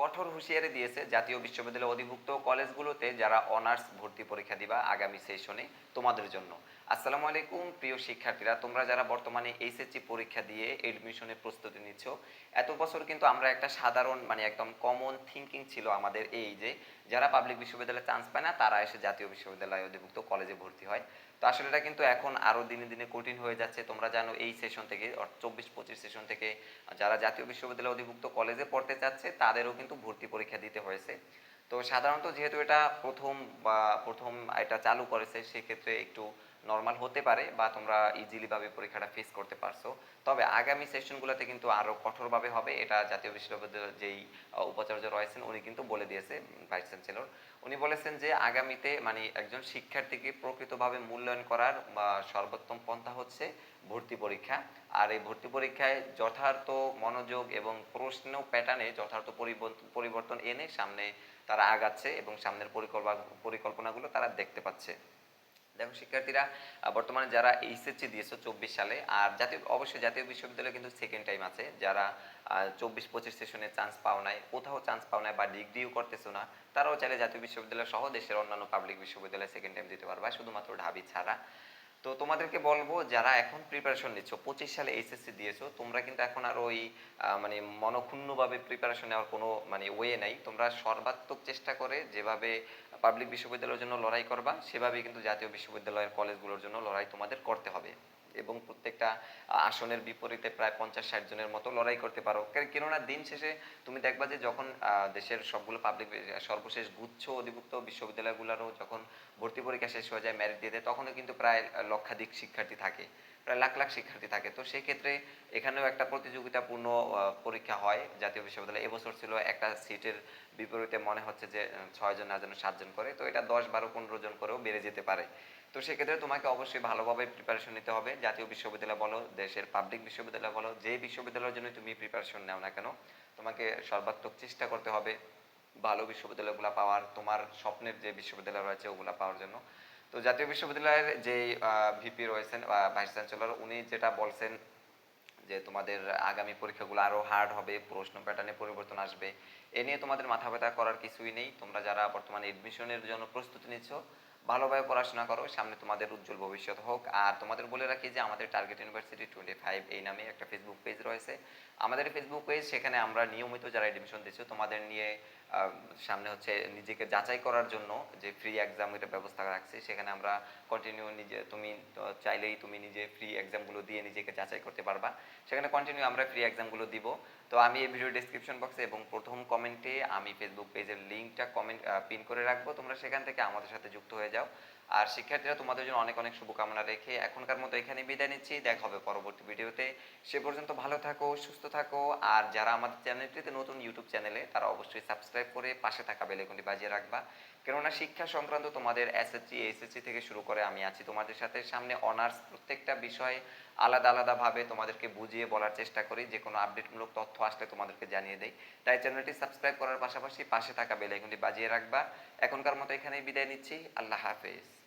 কঠোর হুঁশিয়ারি দিয়েছে জাতীয় বিশ্ববিদ্যালয় অধিভুক্ত কলেজগুলোতে যারা অনার্স ভর্তি পরীক্ষা দিবা আগামী সেশনে তোমাদের জন্য। আসসালামু আলাইকুম, প্রিয় শিক্ষার্থীরা। তোমরা যারা বর্তমানে এইচএসসি পরীক্ষা দিয়ে এডমিশনের প্রস্তুতি নিচ্ছ, এত বছর কিন্তু আমরা একটা সাধারণ মানে একদম কমন থিঙ্কিং ছিল আমাদের এই যে, যারা পাবলিক বিশ্ববিদ্যালয়ে চান্স পায় না, তারা এসে জাতীয় বিশ্ববিদ্যালয় অধিভুক্ত কলেজে ভর্তি হয়। তো আসলে এটা কিন্তু এখন আরও দিনে দিনে কঠিন হয়ে যাচ্ছে। তোমরা জানো এই সেশন থেকে চব্বিশ পঁচিশ সেশন থেকে, যারা জাতীয় বিশ্ববিদ্যালয়ে অধিভুক্ত কলেজে পড়তে চাচ্ছে, তাদেরও কিন্তু ভর্তি পরীক্ষা দিতে হয়েছে। তো সাধারণত যেহেতু এটা প্রথম বা প্রথম এটা চালু করেছে, সেক্ষেত্রে একটু নর্মাল হতে পারে বা তোমরা ইজিলি ভাবে পরীক্ষাটা ফেস করতে পারছ। তবে আগামী সেশনগুলোতে কিন্তু আরও কঠোরভাবে হবে। এটা জাতীয় বিশ্ববিদ্যালয়ের যেই উপাচার্য রয়েছেন, উনি কিন্তু বলে দিয়েছে, ভাইস চ্যান্সেলর। উনি বলেছেন যে আগামীতে মানে একজন শিক্ষার্থীকে প্রকৃতভাবে মূল্যায়ন করার, বা সর্বোত্তম পন্থা হচ্ছে ভর্তি পরীক্ষা। আর এই ভর্তি পরীক্ষায় যথার্থ মনোযোগ এবং প্রশ্ন প্যাটার্নে যথার্থ পরিবর্তন এনে সামনে তারা আগাচ্ছে এবং সামনের পরিকল্পনা, পরিকল্পনাগুলো তারা দেখতে পাচ্ছে। দেখো, শিক্ষার্থীরা বর্তমানে যারা এইচএসসি দিয়েছে চব্বিশ সালে, আর জাতীয়, অবশ্যই জাতীয় বিশ্ববিদ্যালয়ে কিন্তু সেকেন্ড টাইম আছে। যারা চব্বিশ পঁচিশ সেশনে চান্স পাও নাই, কোথাও চান্স পাও নাই বা ডিগ্রিও করতেছো না, তারাও চাইলে জাতীয় বিশ্ববিদ্যালয় সহ দেশের অন্যান্য পাবলিক বিশ্ববিদ্যালয়ে সেকেন্ড টাইম দিতে পারবা, শুধুমাত্র ঢাবি ছাড়া। তো তোমাদেরকে বলব, যারা এখন প্রিপারেশন নিচ্ছ, পঁচিশ সালে এইচএসসি দিয়েছ, তোমরা কিন্তু এখন আর ওই মানে মনক্ষুণ্ণভাবে প্রিপারেশন নেওয়ার কোনো মানে ওয়ে নাই। তোমরা সর্বাত্মক চেষ্টা করে যেভাবে পাবলিক বিশ্ববিদ্যালয়ের জন্য লড়াই করবা, সেভাবেই কিন্তু জাতীয় বিশ্ববিদ্যালয়ের কলেজগুলোর জন্য লড়াই তোমাদের করতে হবে। এবং প্রত্যেকটা আসনের বিপরীতে প্রায় পঞ্চাশ ষাট জনের মতো লড়াই করতে পারো। কেননা দিন শেষে তুমি দেখবা যে যখন দেশের সবগুলো পাবলিক সর্বশেষ গুচ্ছ অধিভুক্ত বিশ্ববিদ্যালয়গুলোরও যখন ভর্তি পরীক্ষা শেষ হয়ে যায় মেরিট দিয়ে দেয় তখনও কিন্তু প্রায় লক্ষাধিক শিক্ষার্থী থাকে প্রায় লাখ লাখ শিক্ষার্থী থাকে। তো সেই ক্ষেত্রে এখানেও একটা প্রতিযোগিতাপূর্ণ পরীক্ষা হয় জাতীয় বিশ্ববিদ্যালয়ে। এবছর ছিল একটা সিটের বিপরীতে মনে হচ্ছে যে আহ, ছয়জন না যেন সাতজন করে। তো এটা দশ বারো পনেরো জন করেও বেড়ে যেতে পারে। তো সেক্ষেত্রে তোমাকে অবশ্যই ভালোভাবে প্রিপারেশন নিতে হবে। জাতীয় বিশ্ববিদ্যালয় বলো, দেশের পাবলিক বিশ্ববিদ্যালয় বলো, যে বিশ্ববিদ্যালয়ের জন্য তুমি প্রিপারেশন নাও না কেন, তোমাকে সর্বাত্মক চেষ্টা করতে হবে ভালো বিশ্ববিদ্যালয়গুলো পাওয়ার, তোমার স্বপ্নের যে বিশ্ববিদ্যালয় রয়েছে ওগুলা পাওয়ার জন্য। তো জাতীয় বিশ্ববিদ্যালয়ের যে ভিপি রয়েছেন ভাইস চ্যান্সেলর উনি যেটা বলছেন যে তোমাদের আগামী পরীক্ষাগুলো আরও হার্ড হবে, প্রশ্ন প্যাটার্নে পরিবর্তন আসবে। এ নিয়ে তোমাদের মাথা ব্যথা করার কিছুই নেই। তোমরা যারা বর্তমানে এডমিশনের জন্য প্রস্তুতি নিচ্ছ ভালোভাবে পড়াশোনা করো, সামনে তোমাদের উজ্জ্বল ভবিষ্যৎ হোক। আর তোমাদের বলে রাখি যে আমাদের টার্গেট ইউনিভার্সিটি টোয়েন্টি ফাইভ এই নামে একটা ফেসবুক পেজ রয়েছে। আমাদের ফেসবুক পেজ সেখানে আমরা নিয়মিত যারা এডমিশন দিচ্ছ, তোমাদের নিয়ে সামনে হচ্ছে নিজেকে যাচাই করার জন্য যে ফ্রি এক্সাম এটা ব্যবস্থা রাখছি, সেখানে আমরা কন্টিনিউ নিজে, তুমি চাইলেই তুমি নিজে ফ্রি এক্সামগুলো দিয়ে নিজেকে যাচাই করতে পারবা। সেখানে কন্টিনিউ আমরা ফ্রি এক্সামগুলো দিব। তো আমি এই ভিডিও ডেসক্রিপশন বক্সে এবং প্রথম কমেন্টে আমি ফেসবুক পেজের লিঙ্কটা কমেন্ট পিন করে রাখব। তোমরা সেখান থেকে আমাদের সাথে যুক্ত হয়ে যাও। আর শিক্ষার্থীরা, তোমাদের জন্য অনেক অনেক শুভকামনা রেখে এখনকার মতো এখানে বিদায় নিচ্ছি। দেখা হবে পরবর্তী ভিডিওতে। সে পর্যন্ত ভালো থাকো, সুস্থ থাকো। আর যারা আমাদের চ্যানেলটিতে নতুন ইউটিউব চ্যানেলে, তারা অবশ্যই সাবস্ক্রাইব করে পাশে থাকা বেলেকনটি বাজিয়ে রাখবা। কেননা শিক্ষা সংক্রান্ত তোমাদের এসএসসি এইচএসসি থেকে শুরু করে আমি আছি তোমাদের সাথে। সামনে অনার্স প্রত্যেকটা বিষয়ে আলাদা আলাদাভাবে তোমাদেরকে বুঝিয়ে বলার চেষ্টা করি। যে কোনো আপডেটমূলক তথ্য আসলে তোমাদেরকে জানিয়ে দেই। তাই চ্যানেলটি সাবস্ক্রাইব করার পাশাপাশি পাশে থাকা বেলাইকনটি বাজিয়ে রাখবা। এখনকার মতো এখানেই বিদায় নিচ্ছি। আল্লাহ Happies.